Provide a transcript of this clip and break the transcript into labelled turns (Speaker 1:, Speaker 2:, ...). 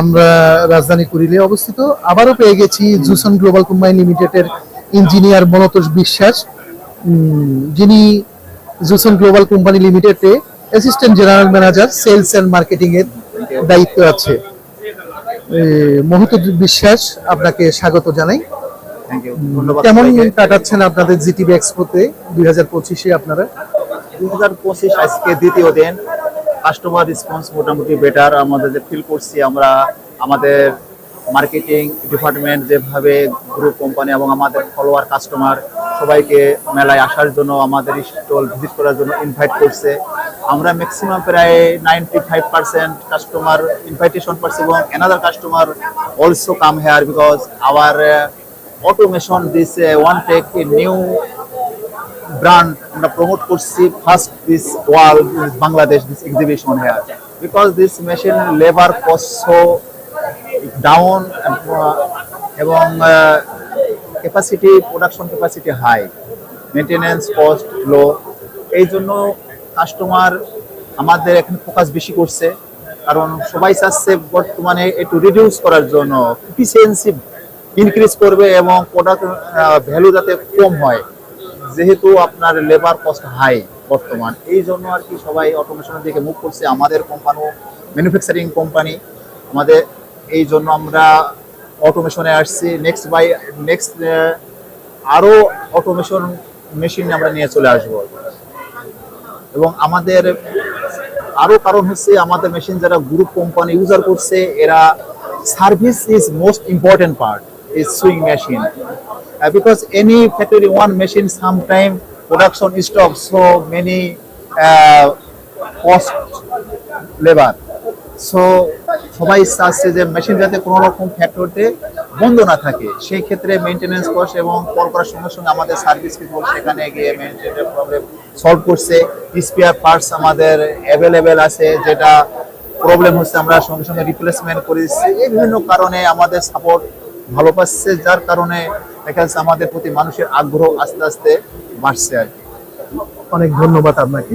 Speaker 1: আমরা রাজধানী কুড়িলে অবস্থিত। আবারও পেয়ে গেছি জুসন গ্লোবাল কোম্পানি লিমিটেডের ইঞ্জিনিয়ার মনতোষ বিশ্বাস যিনি জুসন গ্লোবাল কোম্পানি লিমিটেডে assistant general manager sales and marketing এর দায়িত্ব আছে। মহতোষ বিশ্বাস আপনাকে স্বাগত জানাই। কেমন কাটাচ্ছেন আপনাদের জিটিভি এক্সপোতে দুই হাজার পঁচিশে আপনারা?
Speaker 2: দুই হাজার পঁচিশ আজকে দ্বিতীয় দিন। কাস্টমার রেসপন্স মোটামুটি বেটার আমাদের যে ফিল করছি আমরা, আমাদের মার্কেটিং ডিপার্টমেন্ট যেভাবে গ্রুপ কোম্পানি এবং আমাদের ফলোয়ার কাস্টমার সবাইকে মেলায় আসার জন্য, আমাদের স্টল ভিজিট করার জন্য ইনভাইট করছে। আমরা ম্যাক্সিমাম প্রায় ninety five percent customer invitation পাচ্ছি এবং another customer also come here because our automation one take a new brand আমরা প্রমোট করছি first this world Bangladesh this exhibition here because this machine labour cost so down এবং capacity production capacity high maintenance cost low এই জন্য customer আমাদের এখানে focus বেশি করছে। কারণ সবাই চাচ্ছে বর্তমানে একটু রিডিউস করার জন্য এফিসিয়েন্সি ইনক্রিজ করবে এবং প্রোডাক্ট ভ্যালু যাতে কম হয়। যেহেতু আপনার লেবার কস্ট হাই বর্তমান, এই জন্য আর কি সবাই অটোমেশনের দিকে মুভ করছে। আমাদের কোম্পানিও ম্যানুফ্যাকচারিং কোম্পানি আমাদের এই জন্য আমরা অটোমেশনে আসছি। নেক্সট বাই নেক্সট আরও অটোমেশন মেশিন আমরা নিয়ে চলে আসব। এবং আমাদের আরও কারণ হচ্ছে আমাদের মেশিন যারা গ্রুপ কোম্পানি ইউজার করছে, এরা service is most important part is sewing machine because any factory one machine sometime production stock so many cost labour so সবাই চাচ্ছে যে মেশিন যাতে কোনো রকম ফ্যাক্টরিতে বন্ধ না থাকে। সেই ক্ষেত্রে মেনটেনেন্স কস্ট এবং কল করার সঙ্গে সঙ্গে আমাদের সার্ভিস পিপল সেখানে গিয়ে মেনটেনের প্রবলেম সলভ করছে। স্পেয়ার পার্টস আমাদের অ্যাভেলেবেল আছে, যেটা প্রবলেম হচ্ছে আমরা সঙ্গে সঙ্গে রিপ্লেসমেন্ট করে এই বিভিন্ন কারণে আমাদের সাপোর্ট ভালো পাচ্ছে, যার কারণে দেখা যাচ্ছে আমাদের প্রতি মানুষের আগ্রহ আস্তে আস্তে বাড়ছে আর
Speaker 1: অনেক ধন্যবাদ আপনাকে।